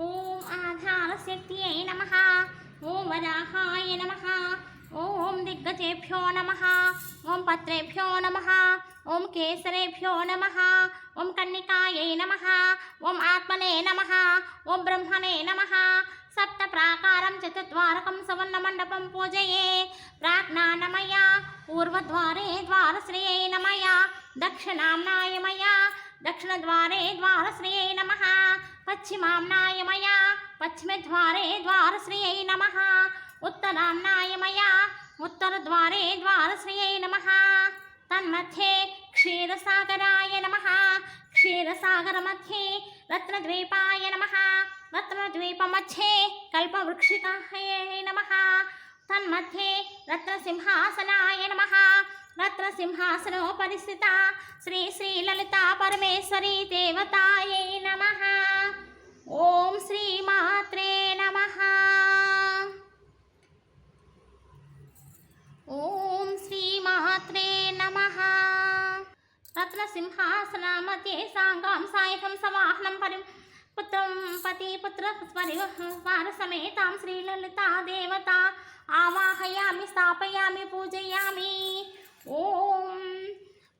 ओम आधारस्य क्रियै नमः। ओम वराहाय नमः। ओम दिग्गजेभ्यो नमः। ओम पत्रेभ्यो नमः। ओम केसरेभ्यो नमः। ओम कन्निकायै नमः। ओम आत्मने नमः। ओम ब्रह्मणे नमः। सप्तप्राकारं चतुर्द्वारकं सवर्णमण्डपं पूजये। प्राज्ञानमया पूर्वद्वारे द्वारश्रियै नमया दक्षिणाम्नाय मया, दक्षिणद्वारे द्वारश्रियै नमः। पश्चिमाम्नाय मया, पश्चिमद्वारे द्वारश्रियै नमः। उत्तराम्नाय मया, उत्तरद्वारे द्वारश्रियै नमः। तन्मध्ये क्षीरसागराय नमः। क्षीरसागरमध्ये रत्नद्वीपाय नमः। रत्नद्वीपमध्ये कल्पवृक्षिकाय नमः। तन्मध्ये रत्नसिंहासनाय नमः। रत्नसिंहासनोपरिस्थिता श्रीश्रीललिता परमेश्वरी देवतायै नमः। ॐ श्रीमात्रे नमः ॐ श्रीमात्रे नमः रत्नसिंहासनमध्ये साङ्गां सायकं समाहनं परि पुत्रं पतिपुत्रपरिवारसमेतां श्रीललिता देवता आवाहयामि स्थापयामि पूजयामि ॐ ఓం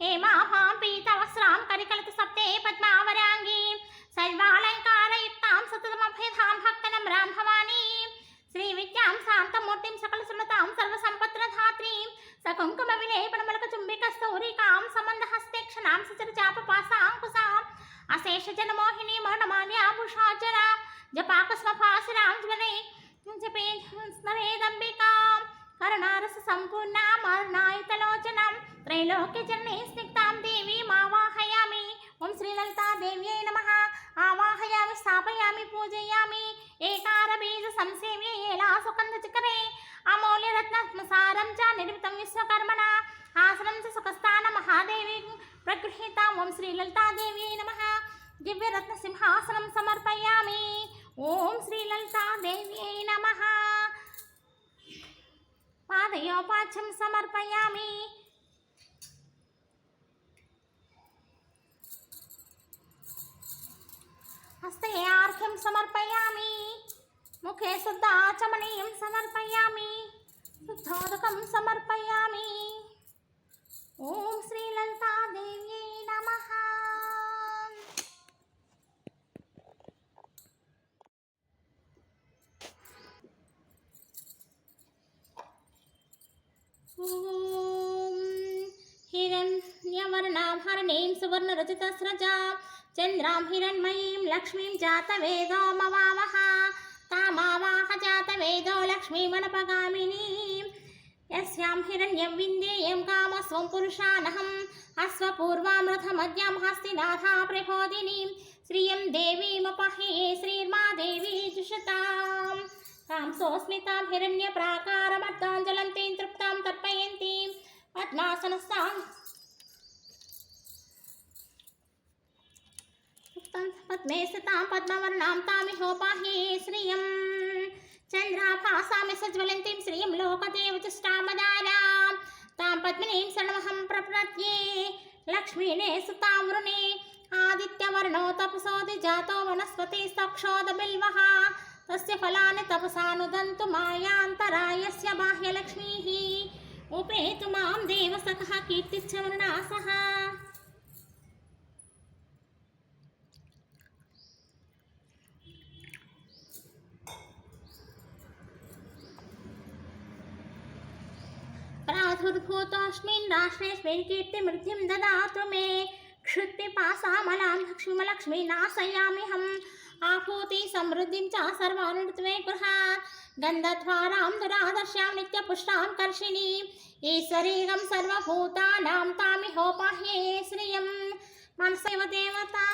హేమా పీతవస్రాం కరికలత సప్తే పద్మావరాంగీ. సర్వాలంకారయుక్తాం సతతమభయధాం భక్తనం రాం భవానీ శ్రీ విద్యాం శాంతమూర్తిం సకల సుమతాం సర్వసంపత్రధాత్రీం సకుంకుమ విలేపణములక చుంబికస్తౌరికాం సమందహస్తేక్షణాం సచర చాప పాసాంకుశాం అశేష జనమోహిని మౌనమాల్యాభూషాచర జపాకస్మ పాశురాం జ్వలే. జపే స్మరేదంబికాం కరుణారస సంపూర్ణ మారుణాయుతలోచనం. త్రైలోక్య జననీ స్నిగ్ధాం దేవి మావాహయామి. ఓం శ్రీలలితా దేవ్యై నమ. ఆవాహయామి స్థాపయామి పూజయామి. ఏకార బీజ సంసేవ్య ఏలా సుకంద చికరే. అమూల్య రత్న సారం చ నిర్మితం విశ్వకర్మణ. ఆసనం సుఖస్థాన మహాదేవి ప్రగృహీత. ఓం శ్రీలలితా దేవ్యై నమ. దివ్యరత్న సింహాసనం సమర్పయామి. ఓం శ్రీలలితా దేవ్యై నమ. పాదయోపాచం సమర్పయామి. హస్తే ఆర్ఘ్యం సమర్పయామి. ముఖే శుద్ధ ఆచమనీయం సమర్పయామి. శుద్ధోదకం సమర్పయామి. ఓం శ్రీ లలితాదేవ్యై నమః. हिरण्यवर्णाभरणीं सुवर्णरचितस्रजां चन्द्रां हिरण्मयीं लक्ष्मीं जातवेदो मवावः तामावाह जातवेदो लक्ष्मीमनपगामिनीं। यस्यां हिरण्यं विन्देयं कामस्वं पुरुषानहम् अश्वपूर्वामृथमद्यां हस्तिनाथा प्रबोधिनीं। श्रियं देवीमुपहे श्रीर्मा देवी जुषताम्। कांसोऽस्मितां हिरण्यप्राकारमर्दाञ्जलन्तीं तृप्तां तर्पयन्तीं। पद्मासनस्थां पद्मे स्थितां पद्मवर्णां तामिहोपाहि श्रियं। चन्द्राभासामि सज्वलन्तीं श्रियं लोकदेवचष्टामदारां तां पद्मिनीं शरणमहं प्रपद्ये। लक्ष्मीने सुतां वृणे आदित्यवर्णो तपसोऽधिजातो वनस्पतिस्तक्षोदबिल्वः तस्य फलानि तपसानुदन्तु मायान्तरायस्य बाह्यलक्ष्मीः। उपेतु माँ देवसखः कीर्तिश्च मृणासः प्रादुर्भूतोऽस्मिन् राष्ट्रेऽस्मिन् कीर्तिमृद्धिं ददातु मे। क्षुत्पिपासामलां लक्ष्मीमलक्ष्मी नाशयाम्यहम् ఆహూతి సమృద్ధించ సర్వానుత్వే గృహాన్ గంధధ్వారాం దురాదర్శ్యాం నిత్యపుష్టాం కర్షిణీ ఈశ్వరీగం సర్వభూతానాం తామి హోపాహ్యే శ్రియం మనసైవ దేవతా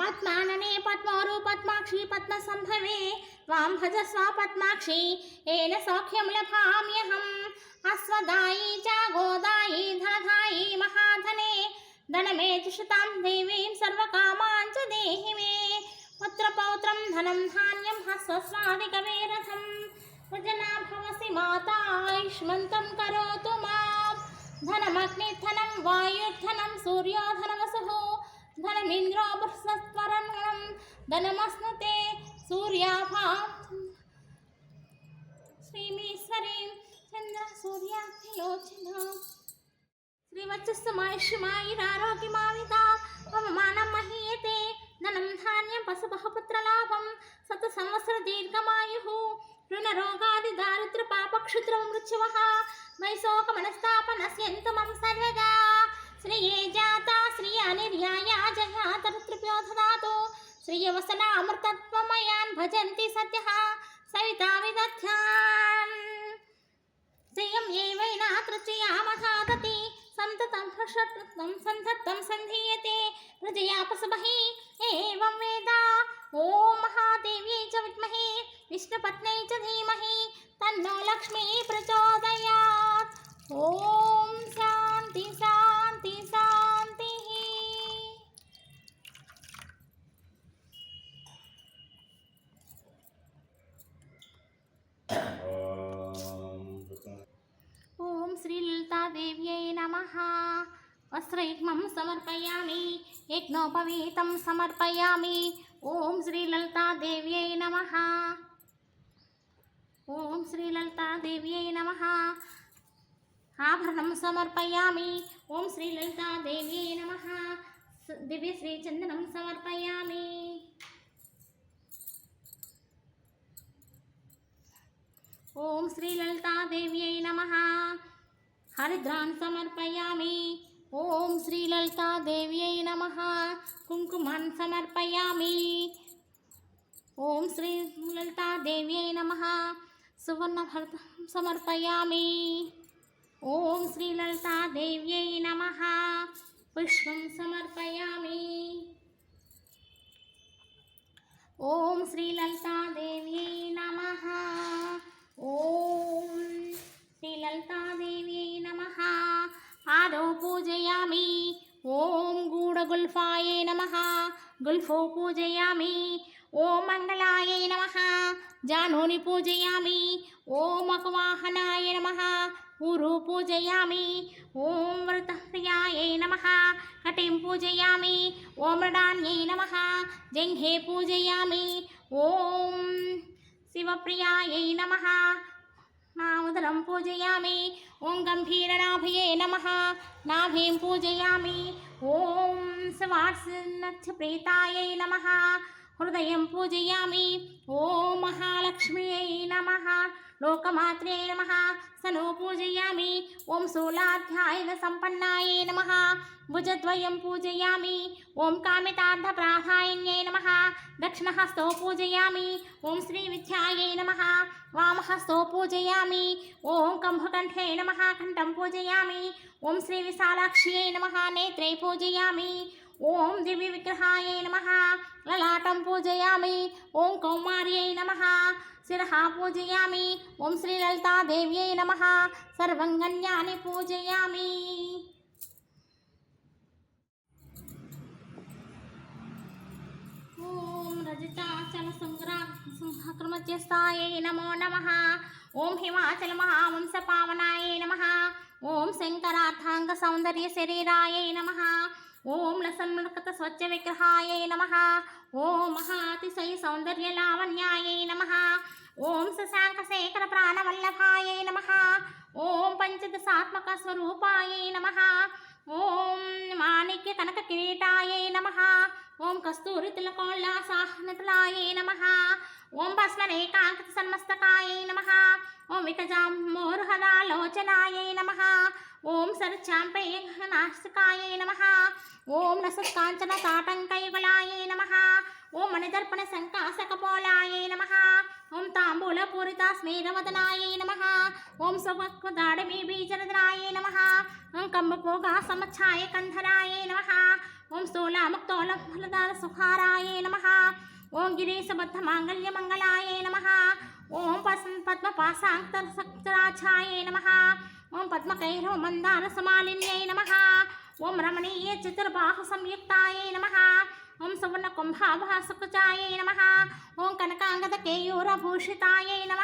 పద్మాననే పద్మోరు పద్మాక్షి పద్మ సంభవే వాం భజస్వ పద్మాక్షి ఏన సౌఖ్యం లభామ్యహం అస్వదాయి చ గోదాయి దాదాయి మహాధనే धनमे जुषतां देवीं सर्वकामाञ्च देहि मे। पुत्रपौत्रं धनं धान्यं हस्वस्वादिकवेरथं। वजना भवसि माता, आयुष्मन्तं करोतु माँ धनमग्निधनं वायुर्धनं सूर्योधनवसुः धनमिन्द्रो बृहस्परणं धनमस्नुते सूर्याभां श्रीमीश्वरीं चन्द्रसूर्याभिलोचनाम् చంద్ర సూర్యాభిలోచన శ్రీవత్సమాయుష్మాయిరారోగ్యమావిత మహీయతే ధనం ధాన్యం పశుబహపుత్రలాభం సత సంవత్సర దీర్ఘమాయు రుణరోగాది దారిద్ర పాపక్షుద్ర మృత్యువ వైశోకమనస్తాపనస్యంతమం సర్వదా శ్రియే జాత శ్రియ నిర్యాయ జయాతరుత్రిప్యో దదాతు శ్రియవసనామృతత్వమయాన్ భజంతి సత్యః సవితా విదధ్యాన్ శ్రియం ఏవైనా తృచయామధాదతి सत्त्वं सन्धत्तं सन्धीयते हृदयापसमहे एवं वेदा। ॐ महादेव्यै च विद्महे विष्णुपत्न्यै च धीमहि तन्नो लक्ष्मी प्रचोदयात्। ॐ शान्ति शान्ति शान्तिः। ॐ श्रीललितादेव्यै नमः। వస్త్రయుగ్మం సమర్పయామి యజ్ఞోపవీతం సమర్పయామి ఓం శ్రీ లలితాదేవ్యై నమ ఓం శ్రీ లలితాదేవ్యై నమ ఆభరణం సమర్పయామి ఓం శ్రీ లలితాదేవ్యై నమ దివ్య దివ్యశ్రీచందనం సమర్పయామి ఓం శ్రీ లలితాదేవ్యై నమ హరిద్రాన్ సమర్పయామి ఓం శ్రీలలితాదేవ్యై నమ కుంకుమాన్ సమర్పయామి ఓం శ్రీలలితాదేవ్యై నమ సువర్ణభరతం సమర్పయామి ఓం శ్రీలలితాదేవ్యై నమ పుష్పం సమర్పయామి ఓం శ్రీలలితాదేవ్యై నమ ఓం पादौ पूजयामि। ॐ गूढगुल्फायै नमः। गुल्फो पूजयामि। ॐ मङ्गलायै नमः। जाह्नूनि पूजयामि। ॐ अकवाहनाय नमः। ऊरु पूजयामि। ॐ व्रतप्रियायै नमः। कटिं पूजयामि। ॐ मृडान्यै नमः। जङ्घे पूजयामि। ॐ शिवप्रियायै नमः। నామదరం పూజయామి. ఓం గంభీరనాభయే నమ. నాభీం పూజయామి. ఓం సవాత్సనచ్చప్రీతాయై నమ. హృదయం పూజయామి ఓం మహాలక్ష్మ్యై నమ లోకమాత్రే నమ సనో పూజయామి ఓం శూలాధ్యాయన సంపన్నాయే నమ భుజద్వయం పూజయామి ఓం కామితార్థప్రాధాయిన్యై నమ దక్షిణహస్తో పూజయామి ఓం శ్రీ విద్యాయై నమ వామహస్తో పూజయామి ఓం కంభకంఠే నమ కంఠం పూజయామి ఓం శ్రీ విశాలాక్ష్యై నమ నేత్రే పూజయామి ఓం దివ్య విగ్రహాయ నమ. లలాటం పూజయామి. ఓం కౌమార్యై నమ. శిరః పూజయామి. ఓం శ్రీ లలితాదేవ్యై నమ. సర్వంగన్యాని పూజయామి. ఓం రజతాచల సంగ్రా సంహక్రమధ్యస్థాయై నమో నమ. ఓం హిమాచల మహావంశ పావనాయ నమ. ఓం శంకరార్థాంగ సౌందర్య శరీరాయ నమ. ఓం లసన్మృకత స్వచ్ఛ విగ్రహాయై నమ. ఓం మహాతిశయ సౌందర్య లావణ్యాయై నమ. ఓం శశాంక శేఖర ప్రాణవల్లభాయై నమ. ఓం పంచదశాత్మక స్వరూపాయై నమ. ఓం మాణిక్య కనక కిరీటాయై నమ. ఓం కస్తూరి తిలకోల్లాసాహనతలాయై నమ. ఓం భస్మరేకాంకిత సన్మస్తకాయై నమ. ఓం వికజామోర్హదాలోచనాయై నమ. ఓం సరచాంపయ సరచాంపేయనాశకాయై నమ. ఓం నసత్కాంచన తాటంకయుగలాయై నమ. ఓం మణిదర్పణ శంకాశకపోలాయై నమ. ఓం తాంబూల పూరిత స్మేరవదనాయై నమ. ఓం స్వక్వదాడమీ బీజరదనాయ నమ. ఓం కంబపోగా సమఛాయ కంధరాయ నమ. ఓం స్థూలాముక్తోల ఫలదార సుఖారాయే నమ. ఓం గిరీశబద్ధ మాంగళ్య మంగళాయ నమ. ఓం పస్ పద్మపాసాంతరాఛాయే నమ. ఓం పద్మకైరవ మందార సమాలిన్యై నమ. ఓం రమణీయ చతుర్బాహ సంయుక్తాయే నమ. ఓం సువర్ణ కుంభాభాసుకుచాయే నమ. ఓం కనకాంగద కేయూరభూషితాయై నమ.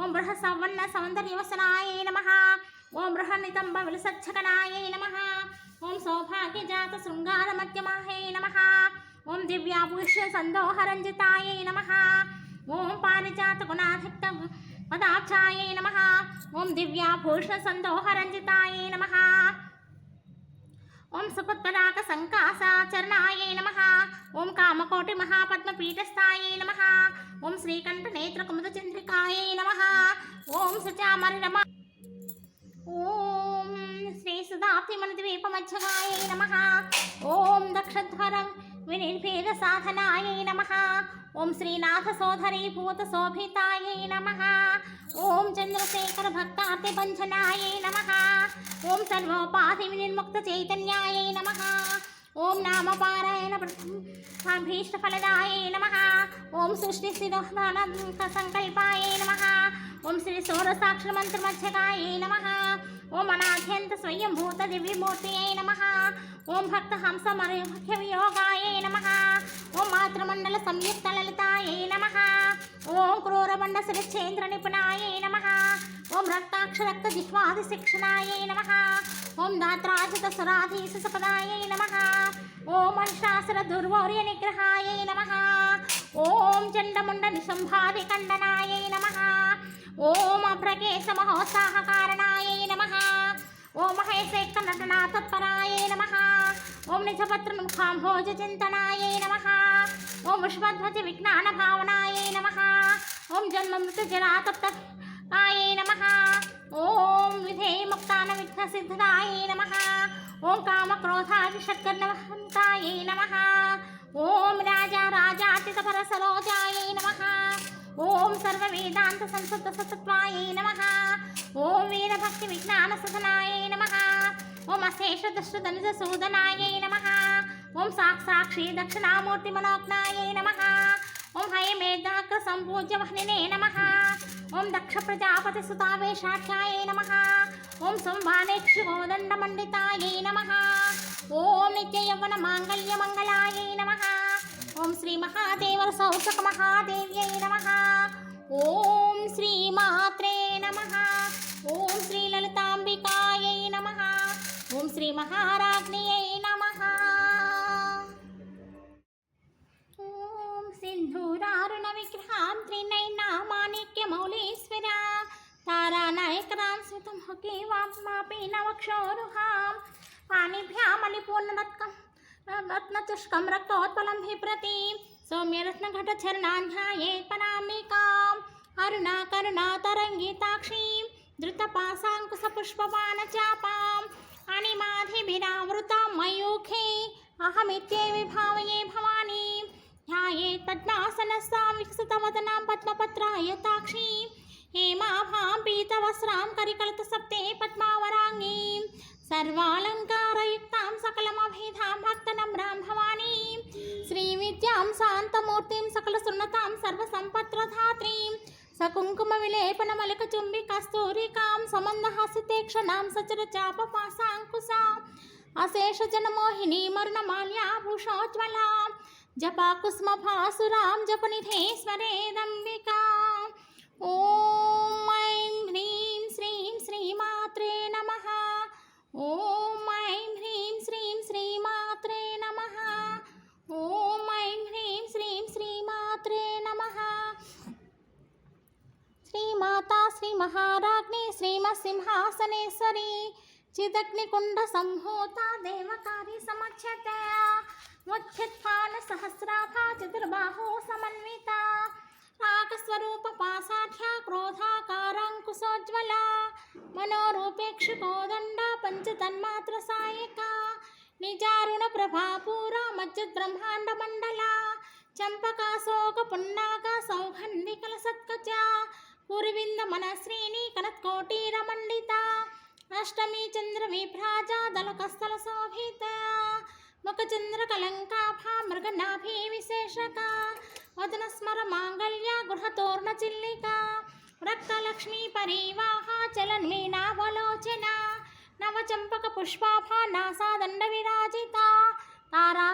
ఓం బృహ సవర్ణ సౌందర్యవసనాయై నమ. ఓం బృహన్నితంబ విలసచ్చకనాయై నమ. ఓం సౌభాగ్యజాత శృంగారమధ్యమాహే నమ. ఓం దివ్యాభూష సందోహరంజితాయై నమ. ఓం పారిజాత గుణాధిక్త పదాక్షాయై నమ. ఓం దివ్యాభూష సందోహరంజితాయై నమ. ఓం సుపత్పదాక సంకాసాచరణాయై నమ. ఓం కామకోటి మహాపద్మపీఠస్థాయై నమ. ఓం శ్రీకంఠ నేత్ర కుముద చంద్రికాయై నమ. ఓం సుచామరి నమ ఓం శ్రీ సుధాప్తి మన ద్వీపమధ్యగాయై నమ. ఓం దక్షధ్వరం వినిర్భేద సాధనాయై నమ ఓం శ్రీనాథ సోదరీ భూత శోభితాయై నమ ఓం చంద్రశేఖర భక్తార్తి భంజనాయై నమ ఓం సర్వోపాధి వినిర్ముక్త చైతన్యాయై నమ ఓం నామపారాయణ భీష్టఫలదాయై నమ ఓం సృష్టి స్థిరోధానంత సంకల్పాయై నమ ఓం శ్రీ సౌరసాక్షర మంత్రమధ్యగాయై నమ ఓం అనాథ్యంత స్వయంభూత దివ్యమూర్తియై నమ. ఓం భక్త హంస మరిముఖ్య వియోగాయై నమ. ఓం మాతృమండల సంయుక్త లలితాయై నమ. ఓం క్రూరమండ శిరచ్చేంద్ర నిపుణాయై నమ. ఓం రక్తాక్ష రక్త జిహ్వాది శిక్షణాయై నమ. ఓం దాత్రాజిత సురాధీశ సపదాయై నమ. ఓం అంశాసుర దుర్వౌర్య నిగ్రహాయై నమ. ఓం చండముండ నిశంభాది ఖండనాయై నమ. ఓం అభ్రకేశ మహోత్సాహ కారణాయై నమ ఓం మహేశేక్క నటనా తత్పరాయై నమ ఓం నిజపత్ర ముఖాంభోజ చింతనాయై నమ ఓం విశ్వధ్వజ విజ్ఞాన భావనాయై నమ ఓం జన్మ మృత జరాతప్త ఆయై నమ ఓం విధేయ ముక్తాన విఘ్న సిద్ధాయై నమ ఓం కామ క్రోధాది షట్కర్ణవంతాయై నమ ఓం రాజా రాజాతిత పరసరోజాయై నమ ఓం సర్వ వేదాంత సంసత్ సత్వాయ నమ. ఓం వీరభక్తి విజ్ఞాన సదనాయ నమ. ఓం అశేష దృష్ట ధనుజ నమ. ఓం సాక్షాక్షి దక్షిణామూర్తి మనోజ్ఞాయ నమ. ఓం హయమేధాగ్ర సంపూజ్య వహ్నినే నమ. ఓం దక్ష ప్రజాపతి సుతావేశాఖ్యాయై నమ. ఓం సంవానేక్షి గోదండ మండితాయై నమ. ఓం నిత్య యవ్వన మాంగళ్య మంగళాయ నమ. ఓం శ్రీ మహాదేవ సౌచక మహాదేవ్యై నమ. ఓం శ్రీ మాత్రే నమ. ఓం శ్రీ లలితాంబికాయై నమ. ఓం శ్రీ మహారాజ్ఞయై నమ. ఓం సింధూరారుణ విగ్రహాం త్రినైనా మౌళేశ్వర. మౌళీశ్వర తారానాయకరాం స్మితం హకే వామాపి నవక్షోరుహాం. పాణిభ్యామలిపూర్ణరత్కం रत्नचुष्कं प्रति सौम्यरत्नघटचरणान्याये परामिकाम् अरुणा करुणातरङ्गिताक्षीं धृतपासाङ्कुशपुष्पपानचापाम् अणिमाधिभिरावृतां मयूखे अहमित्येवि भावये भवानी। ध्याये पद्मासनस्तां विकसितवदनां पद्मपत्रायताक्षीं। हेमाभां पीतवस्त्रां करिकलितसप्ते पद्मावराङ्गीं सर्वालङ्कारयुक्तां सकलमभेदां भक्तनम्रां भवानीं श्रीविद्यां शान्तमूर्तिं सकलसुन्नतां सर्वसम्पत्रधात्रीं सकुङ्कुमविलेपनमलकचुम्बिकस्तूरिकां समन्दहासितेक्षणां सचरचापपासाङ्कुशां अशेषजनमोहिनी मरुणमाल्याभूषोज्ज्वलां जपाकुस्मभासुरां जपनिधेश्वरेदम्बिका ఓం ఐం హ్రీం శ్రీం శ్రీమాత్రే నమ. ఓం ఐం హ్రీం శ్రీం శ్రీమాత్రే నమ. ఓం ఐం హ్రీం శ్రీం శ్రీమాత్రే నమ. శ్రీమాతా శ్రీ మహారాజ్ఞి శ్రీమసింహాసనేశ్వరి చిదగ్నికుండ సంభూత దేవకారి సమక్షత. ముఖ్యత్పాన సహస్రాభా చతుర్బాహో సమన్విత. రాగస్వరూప పాసాఢ్య క్రోధాకారాంకుశోజ్వల మనోరూపేక్షకోదండ పంచతన్మాత్ర సాయక నిజారుణ ప్రభాపూర మజ్జద్బ్రహ్మాండ మండల చంపకాశోక పున్నాక సౌగంధికల సత్కచ కురువింద మనశ్రేణి కనత్కోటీర మండిత అష్టమి చంద్ర విభ్రాజ దళకస్థల శోభిత मुखचंद्र कलंका मृगनाभी विशेषका वदन स्मर मुखचन्द्रकलङ्काभा मृगनाभीविशेषका वदनस्मरमाङ्गल्या गृहतोर्णचिल्लिका रक्तलक्ष्मीपरीवाहा चलन्मीनावलोचना दंड विराजिता तारा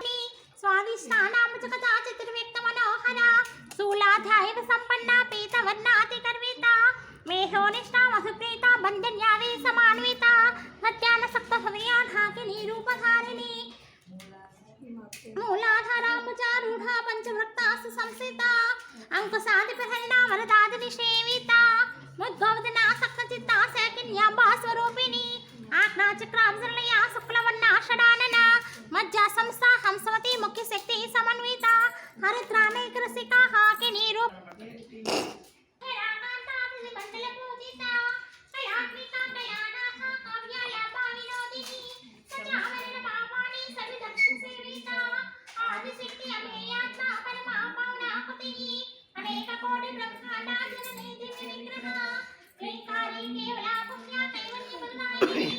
स्वादिष्टानामचकथा चतुर्व्यक्तमनोहरा स्थूलाध्यायित सम्पन्ना पीतवर्णातिकर्विता मेघोनिष्ठा वसुप्रीता बन्धन्यावे समान्विता सत्यानसक्तहव्याधाकिनी रूपधारिणी మూలాధారాముచారూఢా పంచభక్తాసు సంసిత. అంకుశాది ప్రహరిణా వరదాదిని శ్రేవిత ముద్భవదినా సక్తచిత్తా శాకిన్యా భాస్వరూపిణి ఆజ్ఞా చక్రాంశరణయ శుక్లవన్నాషడానన మధ్య సంస్థ హంసవతి ముఖ్య శక్తి సమన్విత. హరిద్రానైక రసికా హాకిని రూప పూజిత ఆకుతిని అనేక కోటి బ్రహ్మాండ జననేతి విగ్రహ శ్రీకాళీ కేవల పుణ్య కైవల్య బలనాయని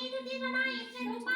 Itu kita.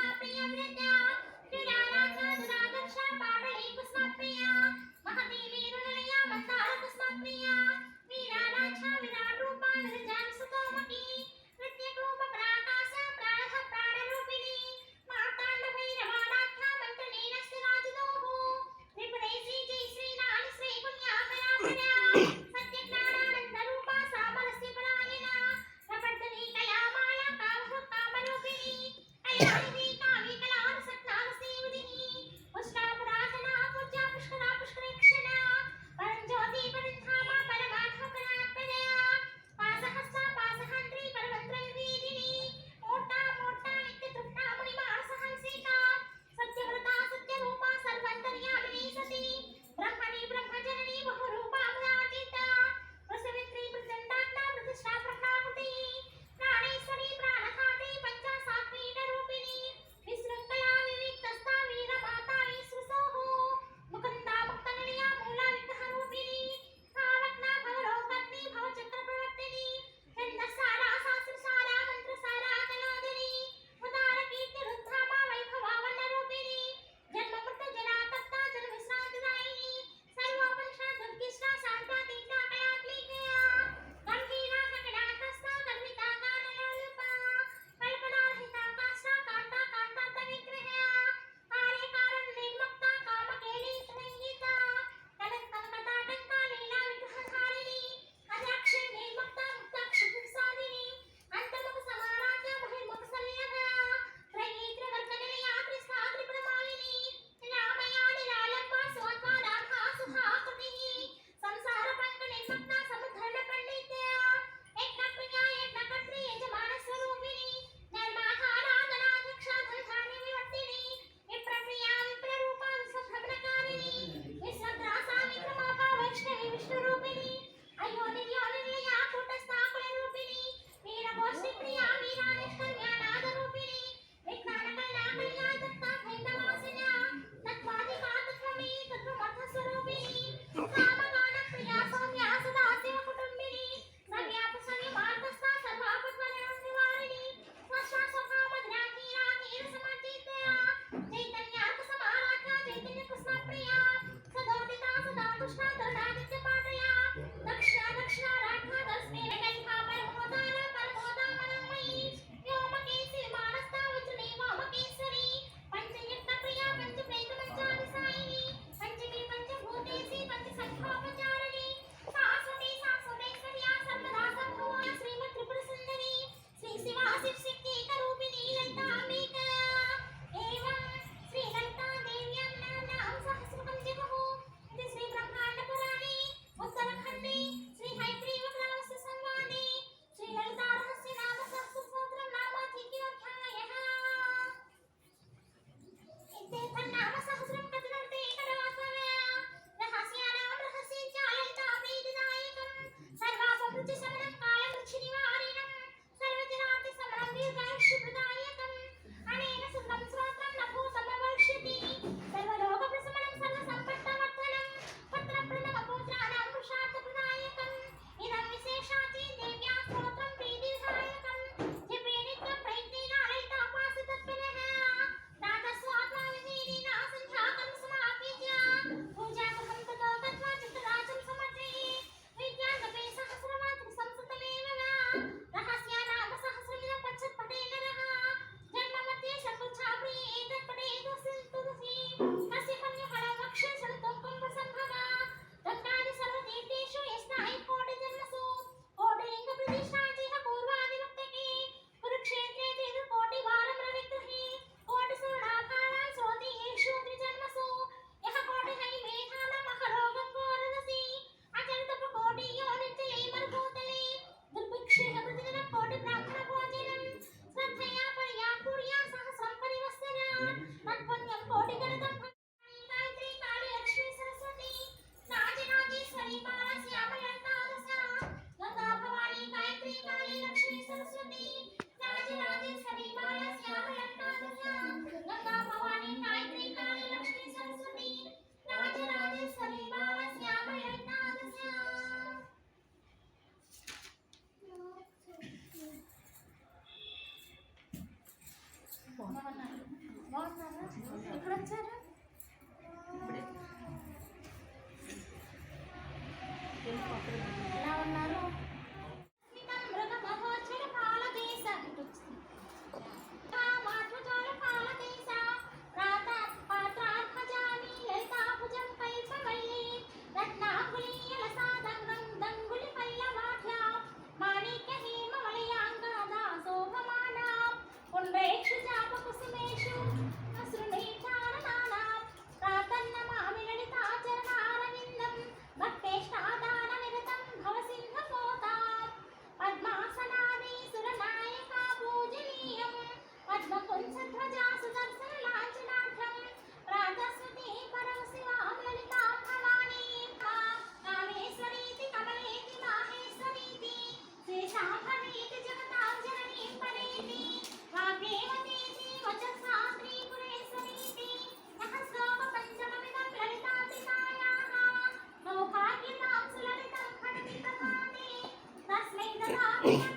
Oh.